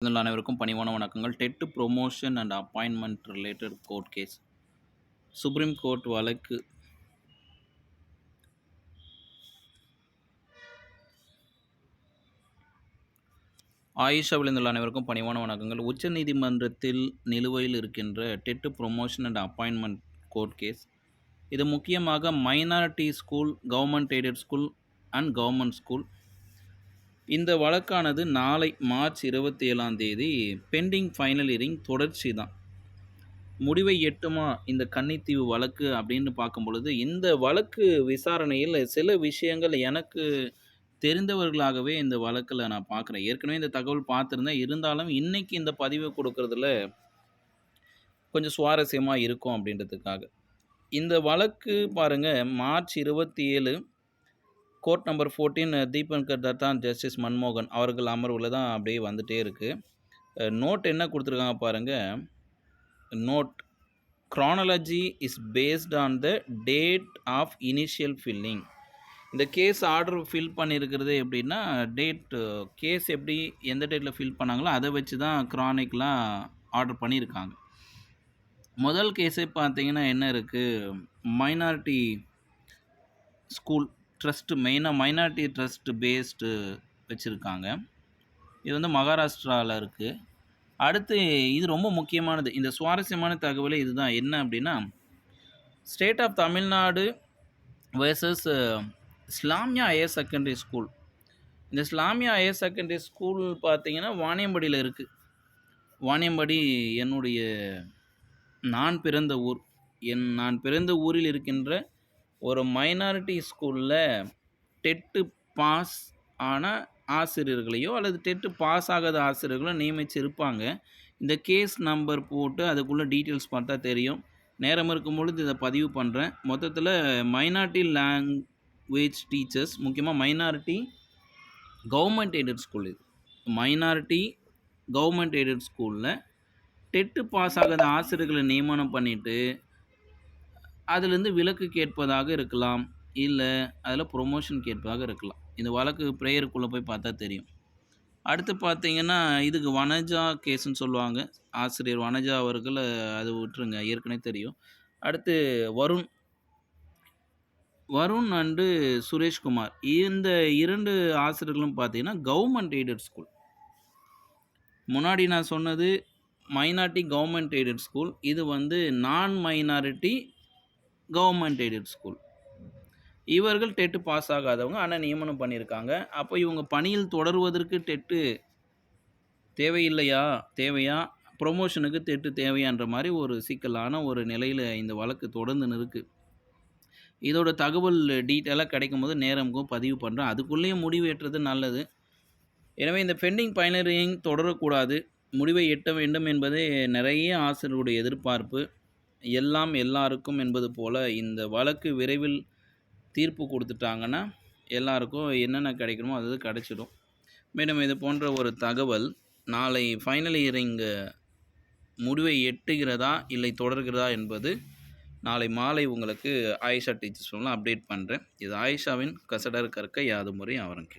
அனைவருக்கும் பணிவான வணக்கங்கள். TET promotion and appointment related court case. Supreme court வழக்கு. ஆயிஷா விழுந்துள்ள அனைவருக்கும் பணிவான வணக்கங்கள். உச்சநீதிமன்றத்தில் நிலுவையில் இருக்கின்ற TET promotion and appointment court case. இது முக்கியமாக minority school government aided school and government school. இந்த வழக்கானது நாளை மார்ச் இருபத்தி ஏழாம் தேதி பெண்டிங் ஃபைனல் இயரிங் தொடர்ச்சி தான். முடிவை எட்டுமா இந்த கன்னித்தீவு வழக்கு அப்படின்னு பார்க்கும் பொழுது இந்த வழக்கு விசாரணையில் சில விஷயங்கள் எனக்கு தெரிந்தவர்களாகவே இந்த வழக்கில் நான் பார்க்குறேன். ஏற்கனவே இந்த தகவல் பார்த்துருந்தேன். இருந்தாலும் இன்றைக்கி இந்த பதிவை கொடுக்கறதுல கொஞ்சம் சுவாரஸ்யமாக இருக்கும் அப்படின்றதுக்காக. இந்த வழக்கு பாருங்கள் மார்ச் இருபத்தி ஏழு court number fourteen Dipankar Datta justice மன்மோகன் அவர்கள் அமர்வில் தான் அப்படியே வந்துகிட்டே இருக்குது நோட் என்ன கொடுத்துருக்காங்க பாருங்கள் note chronology is based on the date of initial filing இந்த கேஸ் ஆர்டர் ஃபில் பண்ணியிருக்கிறது எப்படின்னா டேட் கேஸ் எப்படி எந்த டேட்டில் ஃபில் பண்ணாங்களோ அதை வச்சு தான் க்ரானிக்லாம் ஆர்டர் பண்ணியிருக்காங்க முதல் கேஸே பார்த்தீங்கன்னா என்ன இருக்குது மைனாரிட்டி ஸ்கூல் ட்ரஸ்ட்டு மெயினாக மைனாரிட்டி ட்ரஸ்ட் பேஸ்டு வச்சுருக்காங்க. இது வந்து மகாராஷ்டிராவில் இருக்குது அடுத்து இது ரொம்ப முக்கியமானது. இந்த சுவாரஸ்யமான தகவலே இதுதான். என்ன அப்படின்னா state of Tamil Nadu versus Islamia higher secondary school இந்த இஸ்லாமியா ஹையர் செகண்டரி ஸ்கூல் பார்த்தீங்கன்னா வாணியம்படியில் இருக்குது வாணியம்பாடி என்னுடைய நான் பிறந்த ஊர். என் நான் பிறந்த ஊரில் இருக்கின்ற ஒரு மைனாரிட்டி ஸ்கூலில் டெட்டு பாஸ் ஆன ஆசிரியர்களையோ அல்லது டெட்டு பாஸ் ஆகாத ஆசிரியர்களோ நியமிச்சிருப்பாங்க. இந்த கேஸ் நம்பர் போட்டு அதுக்குள்ளே டீட்டெயில்ஸ் பார்த்தா தெரியும். நேரம் இருக்கும் பொழுது இதை பதிவு பண்ணுறேன் மொத்தத்தில் மைனாரிட்டி லாங்குவேஜ் டீச்சர்ஸ் முக்கியமாக மைனாரிட்டி கவர்மெண்ட் எய்டட் ஸ்கூல் இது. மைனாரிட்டி கவர்மெண்ட் எய்டட் ஸ்கூலில் டெட்டு பாஸ் ஆகாத ஆசிரியர்களை நியமனம் பண்ணிவிட்டு அதுலேருந்து விலக்கு கேட்பதாக இருக்கலாம். இல்லை அதில் ப்ரொமோஷன் கேட்பதாக இருக்கலாம். இந்த வழக்கு ப்ரேயருக்குள்ளே போய் பார்த்தா தெரியும். அடுத்து பார்த்தீங்கன்னா இதுக்கு வனஜா கேஸுன்னு சொல்லுவாங்க. ஆசிரியர் வனஜா அவர்களை அது விட்டுருங்க ஏற்கனவே தெரியும். அடுத்து வருண். வருண் அண்டு சுரேஷ்குமார். இந்த இரண்டு ஆசிரியர்களும் பார்த்தீங்கன்னா கவர்மெண்ட் எய்டட் ஸ்கூல் முன்னாடி நான் சொன்னது மைனாரிட்டி கவர்மெண்ட் எய்டட் ஸ்கூல் இது வந்து நான் மைனாரிட்டி கவர்மெண்ட் எய்டட் ஸ்கூல். இவர்கள் டெட்டு பாஸ் ஆகாதவங்க ஆனால் நியமனம் பண்ணியிருக்காங்க அப்போ இவங்க பணியில் தொடருவதற்கு டெட்டு தேவையில்லையா? தேவையா? ப்ரொமோஷனுக்கு டெட்டு தேவையான்ற மாதிரி ஒரு சிக்கலான ஒரு நிலையில் இந்த வழக்கு தொடர்ந்து இருக்குது இதோட தகவல் டீட்டெயிலாக கிடைக்கும் போது நேரமுக்கும் பதிவு பண்ணுறேன் அதுக்குள்ளேயும் முடிவு ஏற்றது நல்லது. எனவே இந்த பெண்டிங் பயனரிங் தொடரக்கூடாது. முடிவை எட்ட வேண்டும் என்பதே நிறைய ஆசிரியருடைய எதிர்பார்ப்பு. எல்லாம் எல்லாருக்கும் என்பது போல் இந்த வழக்கு விரைவில் தீர்ப்பு கொடுத்துட்டாங்கன்னா எல்லாருக்கும் என்னென்ன கிடைக்கணுமோ அது கிடச்சிடும் கிடைச்சிடும். மேலும் இது போன்ற ஒரு தகவல் நாளை ஃபைனல் இயரிங்கு முடிவை எட்டுகிறதா இல்லை தொடர்கிறதா என்பது நாளை மாலை உங்களுக்கு ஆயிஷா டீச்சர்ஸ் அப்டேட் பண்ணுறேன் இது ஆயிஷாவின் கசடர் கற்க யாது முறை அவரம்